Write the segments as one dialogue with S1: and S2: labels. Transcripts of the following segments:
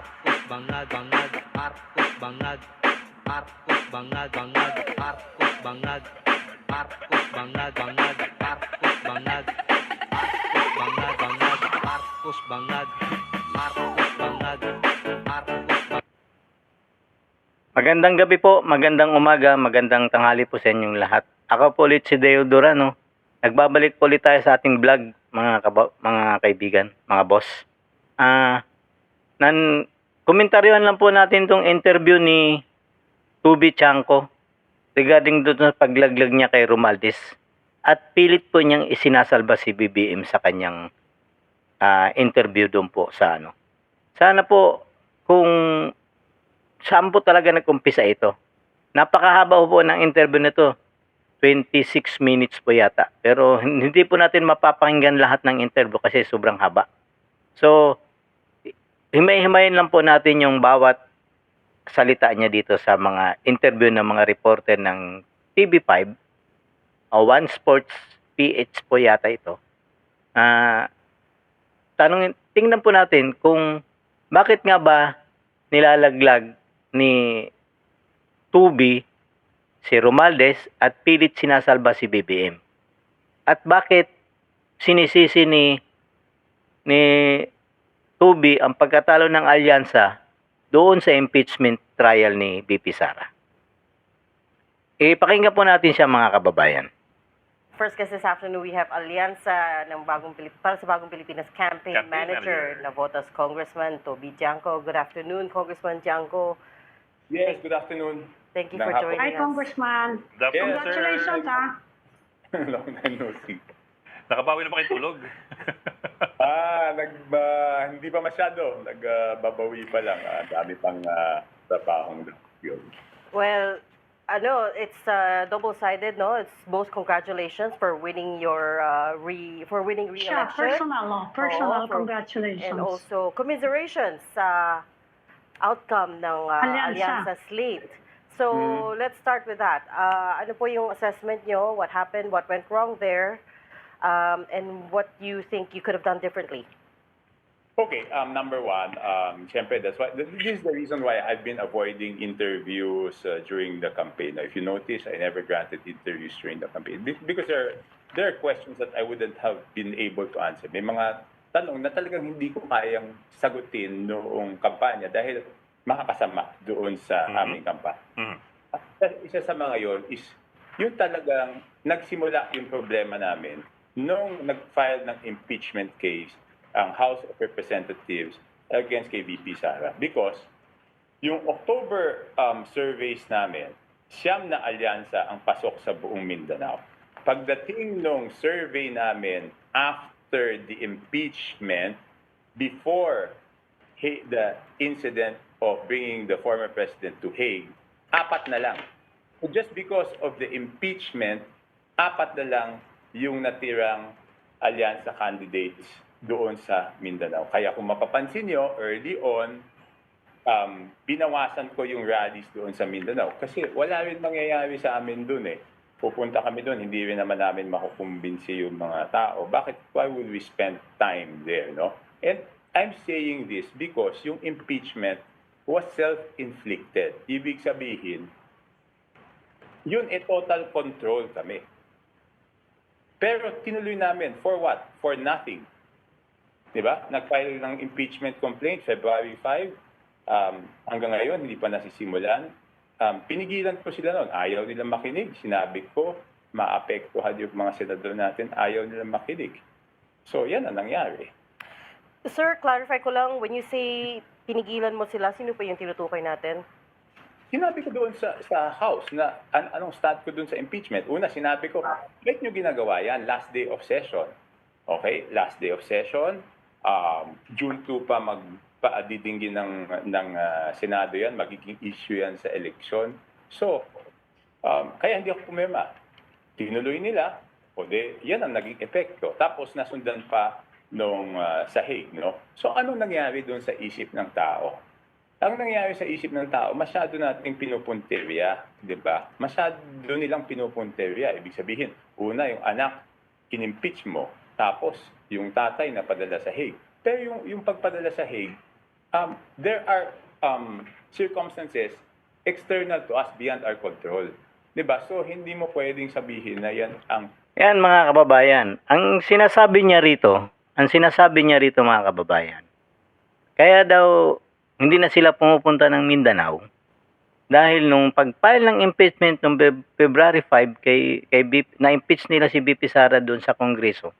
S1: Marcos bangag bangag Marcos bangag Marcos bangag bangag Marcos bangag Marcos bangag bangag Marcos bangag Marcos bangag bangag Marcos bangag Marcos bangag Marcos bangag
S2: Magandang gabi po, magandang umaga, magandang tanghali po sa inyong lahat. Ako po ulit si Deo Durano. Nagbabalik po ulit tayo sa ating vlog, mga mga kaibigan, mga boss. Ah, nan komentaryohan lang po natin tong interview ni Tubi Chanko regarding doon sa paglaglag niya kay Romaldes at pilit po niyang isinasalba si BBM sa kanyang ah, interview doon po sa ano. Sana po kung saan po talaga nag-umpisa ito. Napakahaba po ng interview nito. 26 minutes po yata. Pero hindi po natin mapapakinggan lahat ng interview kasi sobrang haba. So, himay-himayin lang po natin yung bawat salita niya dito sa mga interview ng mga reporter ng TV5 o One Sports PH po yata ito. Ah, tanongin, tingnan po natin kung bakit nga ba nilalaglag ni Tubi si Romaldes at pilit sinasalba si BBM. At bakit sinisisi ni ni Tubi ang pagkatalo ng alyansa doon sa impeachment trial ni BP Sara. Ipakinggan po natin siya mga kababayan.
S3: First kasi this afternoon, we have Alianza ng bagong Pilip para sa Bagong Pilipinas Campaign,
S4: Campaign
S3: Manager
S4: Manager.
S3: na votas Congressman Toby Janko. Good afternoon, Congressman Janko.
S5: Yes, good afternoon.
S3: Thank you for
S5: Nahapon.
S3: joining
S6: Hi,
S3: us.
S6: Congressman.
S4: Dapat,
S5: Yes,
S6: Congratulations,
S5: sir.
S6: ha.
S5: Long time no see.
S4: Nakabawi na pa kayo tulog.
S5: Ah, nag, ah, hindi pa masyado. Nagbabawi pa lang. Ah, dami pang uh, trabahong yun.
S3: Well, ano, it's uh, double-sided, no? It's both congratulations for winning your uh, re for winning
S6: Siya,
S3: re-election
S6: personal, oh. Personal,
S3: Oo, for-
S6: congratulations.
S3: and also commiserations sa outcome ng uh,
S6: Alyansa.
S3: Alyansa slate. So,
S5: Mhm.
S3: let's start with that. Uh, ano po yung assessment nyo? What happened? What went wrong there? Um, and what you think you could have done differently?
S5: Okay, um, number one, um, syempre, that's why, this is the reason why I've been avoiding interviews uh, during the campaign. Now, if you notice, I never granted interviews during the campaign Be- because there, there are questions that I wouldn't have been able to answer. May mga tanong na talagang hindi ko kayang sagutin noong kampanya dahil makakasama doon sa
S4: Mhm.
S5: aming kampanya.
S4: Mhm.
S5: At isa sa mga yon is yung talagang nagsimula yung problema namin nung nag-file ng impeachment case ang House of Representatives against kay VP Sara. Because yung October um, surveys namin, siyam na alyansa ang pasok sa buong Mindanao. Pagdating nung survey namin after the impeachment, before he- the incident of bringing the former president to Hague, apat na lang. Just because of the impeachment, apat na lang yung natirang alyansa candidates doon sa Mindanao. Kaya kung mapapansin nyo, early on, um, binawasan ko yung rallies doon sa Mindanao. Kasi wala rin mangyayari sa amin doon eh. Pupunta kami doon, hindi rin naman namin makukumbinsi yung mga tao. Bakit? Why would we spend time there, no? And I'm saying this because yung impeachment was self-inflicted. Ibig sabihin, yun eh total control kami. Pero tinuloy namin, for what? For nothing. Di ba? Nag-file ng impeachment complaint February 5. Um, hanggang ngayon, hindi pa nasisimulan. Um, pinigilan ko sila noon. Ayaw nilang makinig. Sinabi ko, maapektuhan yung mga senador natin. Ayaw nilang makinig. So, yan ang nangyari.
S3: Sir, clarify ko lang, when you say pinigilan mo sila, sino pa yung tinutukoy natin?
S5: Sinabi ko doon sa, sa House na an- anong stand ko doon sa impeachment. Una, sinabi ko, bakit nyo ginagawa yan? Last day of session. Okay? Last day of session. Um, June 2 pa magpaadidinggin ng, ng ah, Senado yan. Magiging issue yan sa eleksyon. So, um, kaya hindi ako pumema. Tinuloy nila. O de, yan ang naging epekto. Tapos nasundan pa nung ah, sahig, no? So, anong nangyari doon sa isip ng tao? Ang nangyari sa isip ng tao, masyado nating pinupunterya, di ba? Masyado nilang pinupunterya. Ibig sabihin, una, yung anak, kinimpeach mo, tapos yung tatay na padala sa Hague. Pero yung, yung pagpadala sa Hague, um, there are um, circumstances external to us beyond our control. 'Di ba? So hindi mo pwedeng sabihin na yan ang
S2: Yan mga kababayan, ang sinasabi niya rito, ang sinasabi niya rito mga kababayan, kaya daw hindi na sila pumupunta ng Mindanao dahil nung pag-file ng impeachment Feb- February 5 kay, kay BP, na-impeach nila si BP Sara doon sa Kongreso.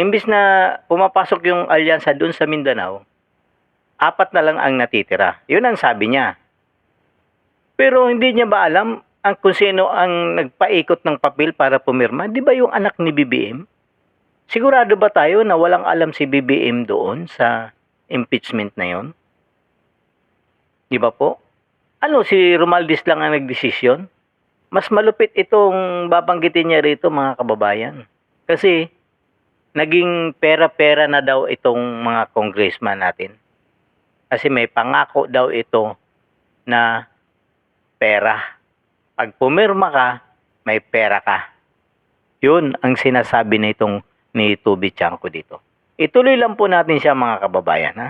S2: Imbis na pumapasok yung alyansa doon sa Mindanao, apat na lang ang natitira. Yun ang sabi niya. Pero hindi niya ba alam ang kung sino ang nagpaikot ng papel para pumirma? Di ba yung anak ni BBM? Sigurado ba tayo na walang alam si BBM doon sa impeachment na yon? Di ba po? Ano, si Romaldis lang ang nagdesisyon? Mas malupit itong babanggitin niya rito mga kababayan. Kasi naging pera-pera na daw itong mga congressman natin. Kasi may pangako daw ito na pera. Pag pumirma ka, may pera ka. Yun ang sinasabi na itong ni Tubi Chanko dito. Ituloy lang po natin siya mga kababayan. Ha?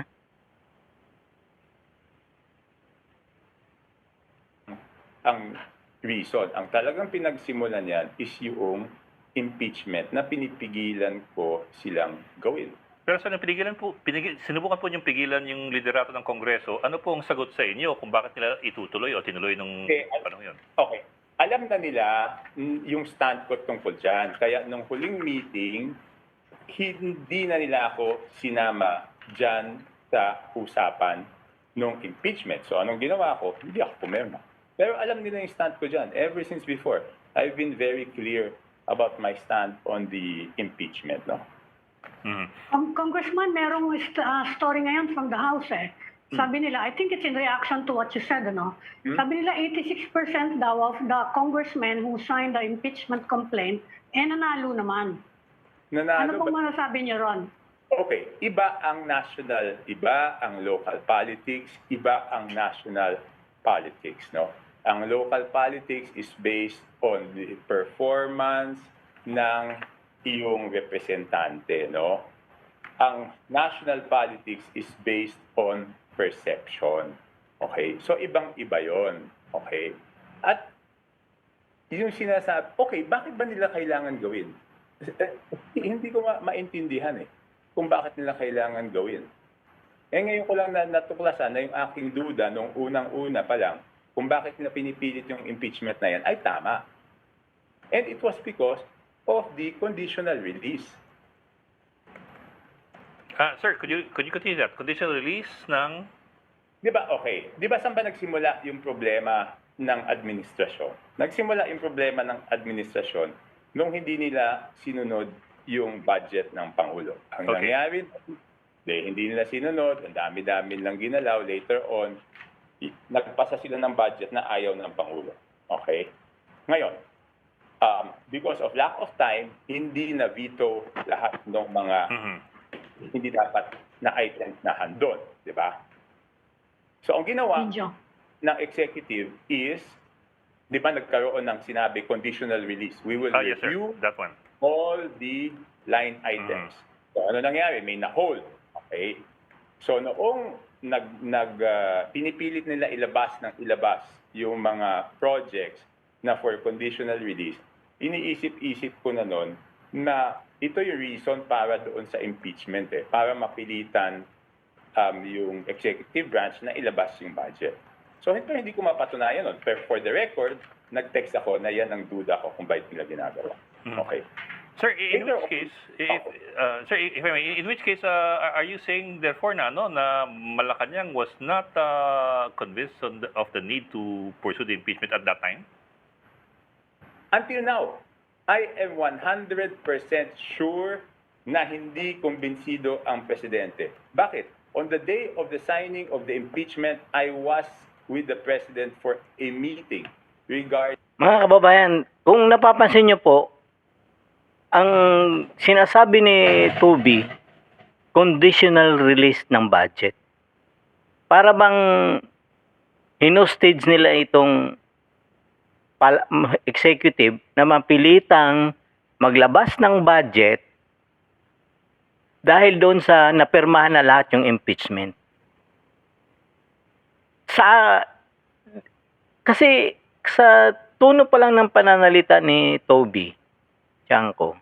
S5: ang reason. Ang talagang pinagsimulan niyan is yung impeachment na pinipigilan ko silang gawin.
S4: Pero sa pinigilan po, pinigil, sinubukan po niyong pigilan yung liderato ng Kongreso. Ano po ang sagot sa inyo kung bakit nila itutuloy o tinuloy nung
S5: Okay, al-
S4: panahon yun?
S5: Okay. Alam na nila yung stand ko tungkol dyan. Kaya nung huling meeting, hindi na nila ako sinama dyan sa usapan nung impeachment. So anong ginawa ko? Hindi ako pumirma. Pero alam nila yung stand ko dyan. Ever since before, I've been very clear about my stand on the impeachment. No?
S4: Mhm.
S6: Ang congressman, merong st- ah, story ngayon from the House eh. Sabi nila, I think it's in reaction to what you said, ano?
S5: Hmm?
S6: Sabi nila, 86% daw of the congressmen who signed the impeachment complaint, eh nanalo naman. Ano
S5: Nanalo
S6: pong
S5: ba?
S6: masasabi niyo ron?
S5: Okay, iba ang national, iba ang local politics, iba ang national politics, no? Ang local politics is based on the performance ng iyong representante, no? Ang national politics is based on perception. Okay? So ibang-iba 'yon. Okay? At yung sinasabi, okay, bakit ba nila kailangan gawin? Eh, hindi ko ma- maintindihan eh kung bakit nila kailangan gawin. Eh ngayon ko lang na natuklasan na yung aking duda nung unang-una pa lang kung bakit nila pinipilit yung impeachment na yan ay tama. And it was because of the conditional release.
S4: Ah, sir, could you could you continue that? Conditional release ng
S5: Di ba, okay, di ba saan ba nagsimula yung problema ng administrasyon? Nagsimula yung problema ng administrasyon nung hindi nila sinunod yung budget ng Pangulo. Ang
S4: Okay.
S5: nangyari, di, hindi nila sinunod, ang dami-dami lang ginalaw. Later on, nagpasa sila ng budget na ayaw ng Pangulo. Okay? Ngayon, um, because of lack of time, hindi na veto lahat ng mga
S4: Mhm.
S5: hindi dapat na items na handon. Di ba? So, ang ginawa
S6: Medyo.
S5: ng executive is, di ba nagkaroon ng sinabi conditional release. We will
S4: Ah, yes, sir.
S5: review
S4: That one.
S5: all the line items. So ano nangyari? May na-hold. Okay? So noong nag, nag ah, pinipilit nila ilabas ng ilabas yung mga projects na for conditional release, iniisip-isip ko na noon na ito yung reason para doon sa impeachment eh, para mapilitan um, yung executive branch na ilabas yung budget. So ito hindi ko mapatunayan nun. Pero for the record, nag-text ako na yan ang duda ko kung bakit nila ginagawa.
S4: Mhm.
S5: Okay.
S4: Sir, in
S5: Either
S4: which case, if, uh, sir, if I may, in which case, uh, are you saying therefore na, no, na Malacanang was not uh, convinced on the, of the need to pursue the impeachment at that time?
S5: Until now, I am 100% sure na hindi kumbinsido ang presidente. Bakit? On the day of the signing of the impeachment, I was with the president for a meeting regarding
S2: Mga kababayan, kung napapansin nyo po, ang sinasabi ni Tubi, conditional release ng budget. Para bang hinostage nila itong executive na mapilitang maglabas ng budget dahil doon sa napirmahan na lahat yung impeachment. Sa kasi sa tuno pa lang ng pananalita ni Toby Tiangco,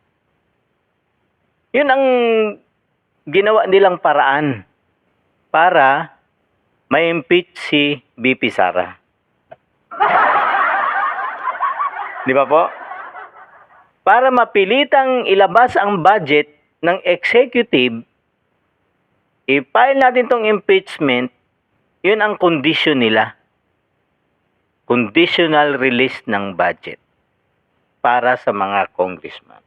S2: yun ang ginawa nilang paraan para ma-impeach si BP Sara. Di ba po? Para mapilitang ilabas ang budget ng executive, i-file natin tong impeachment, yun ang condition nila. Conditional release ng budget para sa mga congressman.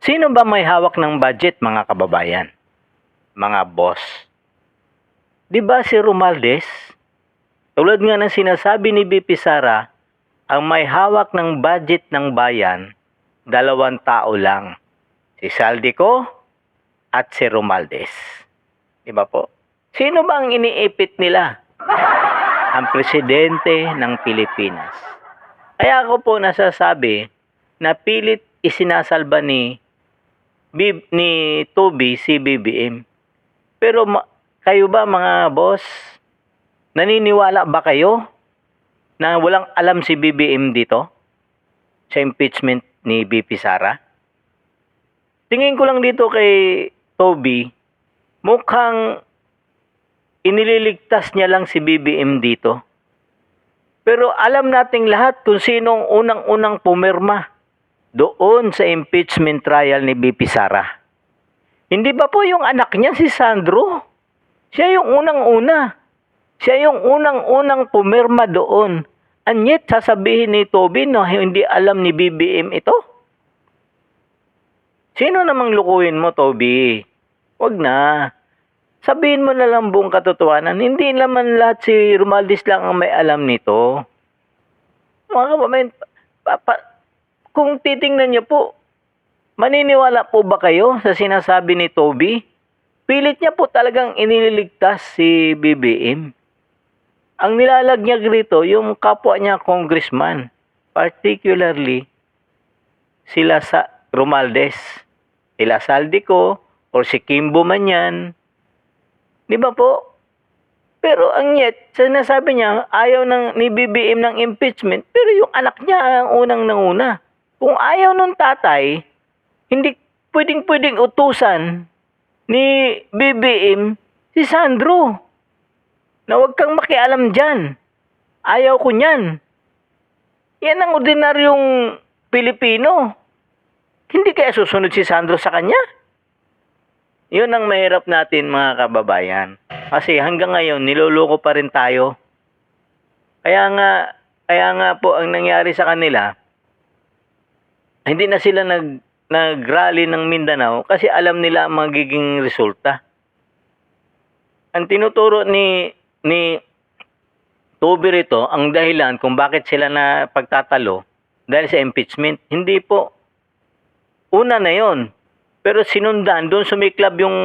S2: Sino ba may hawak ng budget, mga kababayan? Mga boss. Di ba si Romaldes? Tulad nga ng sinasabi ni BP Sara, ang may hawak ng budget ng bayan, dalawang tao lang. Si Saldico at si Romaldes. Di ba po? Sino ba ang iniipit nila? Ang presidente ng Pilipinas. Kaya ako po nasasabi na pilit isinasalba ni Bib, ni Toby si BBM. Pero ma- kayo ba mga boss, naniniwala ba kayo na walang alam si BBM dito sa impeachment ni BP Sara? Tingin ko lang dito kay Toby, mukhang inililigtas niya lang si BBM dito. Pero alam nating lahat kung sinong unang-unang pumirma doon sa impeachment trial ni BP Sara. Hindi ba po yung anak niya si Sandro? Siya yung unang-una. Siya yung unang-unang pumirma doon. And yet, sasabihin ni Toby na hindi alam ni BBM ito? Sino namang lukuhin mo, Toby? Wag na. Sabihin mo na lang buong katotohanan. Hindi naman lahat si Romaldis lang ang may alam nito. Mga kababayan, pa- pa- kung titingnan niyo po, maniniwala po ba kayo sa sinasabi ni Toby? Pilit niya po talagang iniligtas si BBM. Ang nilalagnyag rito, yung kapwa niya congressman, particularly sila sa Romaldes, sila Saldico, or si Kimbo man yan. Di ba po? Pero ang yet, sinasabi niya, ayaw ng, ni BBM ng impeachment, pero yung anak niya ang unang nanguna. Kung ayaw nung tatay, hindi pwedeng pwedeng utusan ni BBM si Sandro na huwag kang makialam dyan. Ayaw ko niyan. Yan ang ordinaryong Pilipino. Hindi kaya susunod si Sandro sa kanya? Yun ang mahirap natin mga kababayan. Kasi hanggang ngayon, niloloko pa rin tayo. Kaya nga, kaya nga po ang nangyari sa kanila, hindi na sila nag nag-rally ng Mindanao kasi alam nila ang magiging resulta. Ang tinuturo ni ni Toby rito, ang dahilan kung bakit sila na pagtatalo dahil sa impeachment. Hindi po. Una na yon. Pero sinundan, doon sumiklab yung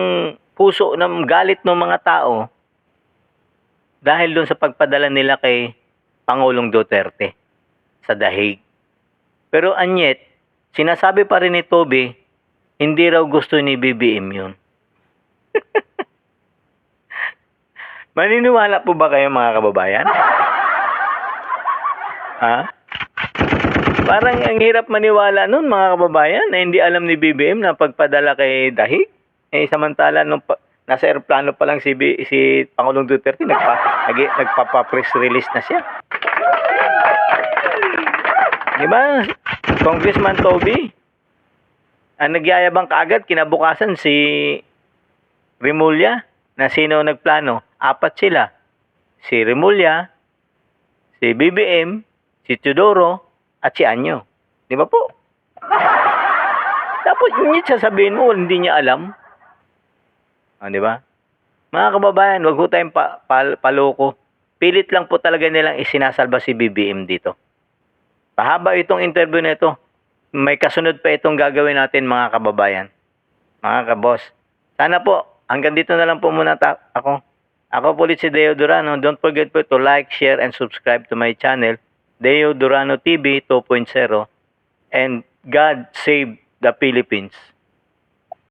S2: puso ng galit ng mga tao dahil doon sa pagpadala nila kay Pangulong Duterte sa dahig. Pero anyet, sinasabi pa rin ni Toby, hindi raw gusto ni BBM yun. Maniniwala po ba kayo mga kababayan? Ha? Parang ang hirap maniwala nun mga kababayan na hindi alam ni BBM na pagpadala kay Dahig. Eh samantala nung pa, nasa aeroplano pa lang si, B, si Pangulong Duterte nagpa, nag, nagpapa-press release na siya. Di ba? Congressman Toby, ang nagyayabang kaagad kinabukasan si Remulla na sino nagplano? Apat sila. Si Remulla, si BBM, si Teodoro, at si Anyo. Di ba po? Tapos hindi sasabihin mo, hindi niya alam. Ah, di ba? Mga kababayan, wag po tayong pa, pal- paloko. Pilit lang po talaga nilang isinasalba si BBM dito. Pahaba itong interview na ito. May kasunod pa itong gagawin natin mga kababayan. Mga kabos. Sana po, hanggang dito na lang po muna ta- ako. Ako po ulit si Deo Durano. Don't forget po to like, share, and subscribe to my channel, Deo Durano TV 2.0. And God save the Philippines